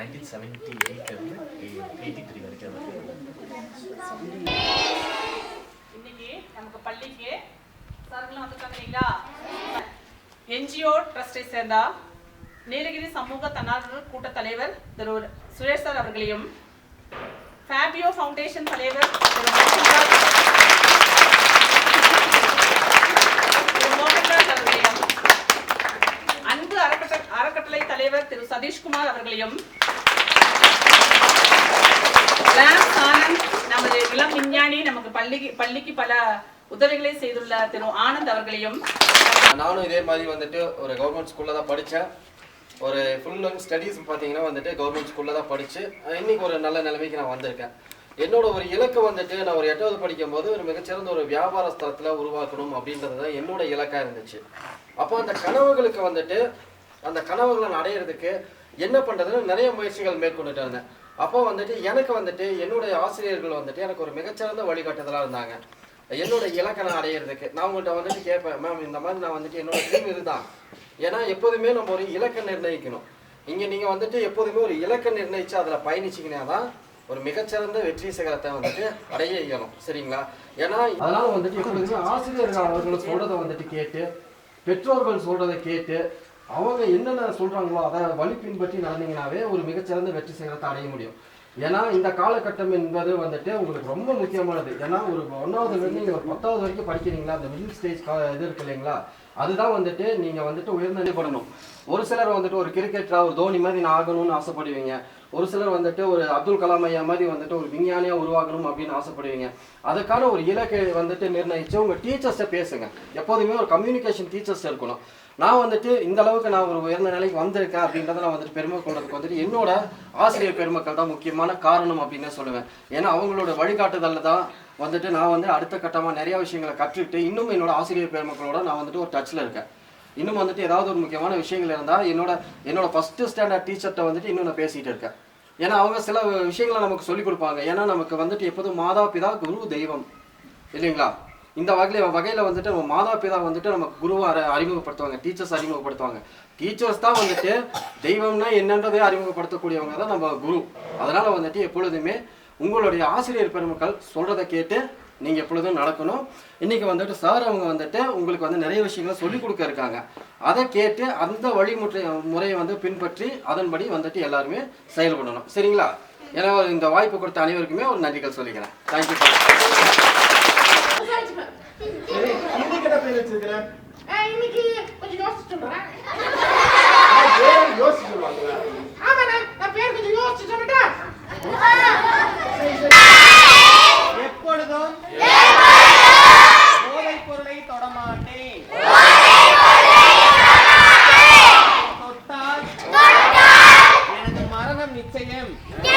Nineteen எயிட்லேருந்து eighty three வரைக்கும் இன்னைக்கு நமக்கு பள்ளிக்கு சாருங்களாம் வந்துருக்காங்க இல்லைங்களா என்ஜிஓ ட்ரஸ்டை சேர்ந்த நீலகிரி சமூக தன்னார்வலர் கூட்ட தலைவர் திரு சுரேஷ் சார் அவர்களையும் ஃபேபியோ ஃபவுண்டேஷன் தலைவர் திரு அன்பு அறக்கட்ட அறக்கட்டளை தலைவர் திரு சதீஷ்குமார் அவர்களையும் நமது இளம் விஞ்ஞானி நமக்கு பள்ளிக்கு பள்ளிக்கு பல உதவிகளை செய்துள்ள திரு ஆனந்த் அவர்களையும் நானும் இதே மாதிரி வந்துட்டு ஒரு கவர்மெண்ட் ஸ்கூலில் தான் படித்தேன் ஒரு ஃபுல் அண்ட் ஸ்டடீஸ் பார்த்தீங்கன்னா வந்துட்டு கவர்மெண்ட் ஸ்கூலில் தான் படித்து இன்னைக்கு ஒரு நல்ல நிலைமைக்கு நான் வந்திருக்கேன். என்னோட ஒரு இலக்கு வந்துட்டு நான் ஒரு எட்டாவது படிக்கும் போது ஒரு மிகச்சிறந்த ஒரு வியாபார ஸ்தலத்தில் உருவாக்கணும் அப்படின்றது தான் என்னோட இலக்காக இருந்துச்சு. அப்போ அந்த கனவுகளுக்கு வந்துட்டு அந்த கனவுகளை நான் அடையிறதுக்கு என்ன பண்ணுறதுன்னு நிறைய முயற்சிகள் மேற்கொண்டுட்டு இருந்தேன் அப்போ வந்துட்டு எனக்கு வந்துட்டு என்னுடைய ஆசிரியர்கள் வந்துட்டு எனக்கு ஒரு மிகச்சிறந்த வழிகாட்டுதலாக இருந்தாங்க. என்னோட இலக்கணம் அடையிறதுக்கு. நான் உங்கள்கிட்ட வந்துட்டு கேட்பேன் மேம் இந்த மாதிரி நான் வந்துட்டு என்னோட ட்ரீம் இதுதான். ஏன்னா எப்போதுமே நம்ம ஒரு இலக்கை நிர்ணயிக்கணும். இங்கே நீங்கள் வந்துட்டு எப்போதுமே ஒரு இலக்கை நிர்ணயித்து அதில் பயணிச்சிங்கன்னா தான் ஒரு மிகச்சிறந்த வெற்றி சிகரத்தை வந்துட்டு அடைய இயலும். சரிங்களா? ஏன்னா அதனால் வந்துட்டு எப்போதுமே ஆசிரியர்கள் அவர்கள் சொல்கிறத வந்துட்டு கேட்டு பெற்றோர்கள் சொல்கிறத கேட்டு அவங்க என்னென்ன சொல்றாங்களோ அதை வழி பின்பற்றி நடந்தீங்கன்னாவே ஒரு மிகச்சிறந்த வெற்றி சிகரத்தை அடைய முடியும். ஏன்னா இந்த காலகட்டம் என்பது வந்துட்டு உங்களுக்கு ரொம்ப முக்கியமானது. ஏன்னா ஒரு ஒன்றாவது நீங்கள் ஒரு பத்தாவது வரைக்கும் படிக்கிறீங்களா? அந்த மிடில் ஸ்டேஜ் இது இருக்கு இல்லைங்களா? அதுதான் வந்துட்டு நீங்க வந்துட்டு உயர்ந்தே படணும். ஒரு சிலர் வந்துட்டு ஒரு கிரிக்கெட்டரா ஒரு தோனி மாதிரி நான் ஆகணும்னு ஆசைப்படுவீங்க. ஒரு சிலர் வந்துட்டு ஒரு அப்துல் கலாம் ஐயா மாதிரி வந்துட்டு ஒரு விஞ்ஞானியா உருவாகணும் அப்படின்னு ஆசைப்படுவீங்க. அதுக்கான ஒரு இலக்கை வந்துட்டு நிர்ணயிச்சு உங்க டீச்சர்ஸ்ட்ட பேசுங்க. எப்போதுமே ஒரு கம்யூனிகேஷன் டீச்சர்ஸ் இருக்கணும். நான் வந்துட்டு இந்த அளவுக்கு நான் ஒரு உயர்ந்த நிலைக்கு வந்திருக்கேன் அப்படின்றத நான் வந்துட்டு பெருமை கொண்டதுக்கு வந்துட்டு என்னோட ஆசிரியர் பெருமக்கள் தான் முக்கியமான காரணம் அப்படின்னு சொல்லுவேன். ஏன்னா அவங்களோட வழிகாட்டுதல்ல தான் வந்துட்டு நான் வந்து அடுத்த கட்டமாக நிறைய விஷயங்களை கற்றுக்கிட்டு இன்னும் என்னோட ஆசிரியர் பெருமக்களோட நான் வந்துட்டு ஒரு டச்சில் இருக்கேன். இன்னும் வந்துட்டு ஏதாவது ஒரு முக்கியமான விஷயங்கள் இருந்தால் என்னோட என்னோட ஃபஸ்ட்டு ஸ்டாண்டர்ட் டீச்சர்கிட்ட வந்துட்டு இன்னும் நான் பேசிகிட்டு இருக்கேன். ஏன்னா அவங்க சில விஷயங்களை நமக்கு சொல்லிக் கொடுப்பாங்க. ஏன்னா நமக்கு வந்துட்டு எப்போதும் மாதா பிதா குரு தெய்வம். இல்லைங்களா? இந்த வகையில் வகையில் வந்துட்டு நம்ம மாதா பிதா வந்துட்டு நமக்கு குருவை அறிமுகப்படுத்துவாங்க. டீச்சர்ஸ் அறிமுகப்படுத்துவாங்க. டீச்சர்ஸ் தான் வந்துட்டு தெய்வம்னா என்னன்றதே அறிமுகப்படுத்தக்கூடியவங்க தான் நம்ம குரு. அதனால் வந்துட்டு எப்பொழுதுமே உங்களுடைய ஆசிரியர் பெருமக்கள் சொல்றதை கேட்டு நீங்க எப்பொழுதும் நடக்கணும். இன்னைக்கு வந்துட்டு சார் அவங்க வந்துட்டு உங்களுக்கு வந்து நிறைய விஷயங்களை சொல்லிக் கொடுக்க இருக்காங்க. அதை கேட்டு அந்த வழிமுறை முறையை வந்து பின்பற்றி அதன்படி வந்துட்டு எல்லாருமே செயல்படணும். சரிங்களா? ஏன்னா இந்த வாய்ப்பு கொடுத்த அனைவருக்குமே ஒரு நன்றிகள் சொல்லிக்கிறேன். தேங்க்யூ ஆ, இன்னைக்கு கொஞ்சம் யோசிச்சு சொல்றேன். யோசிச்சு சொல்லுவாங்க Yeah.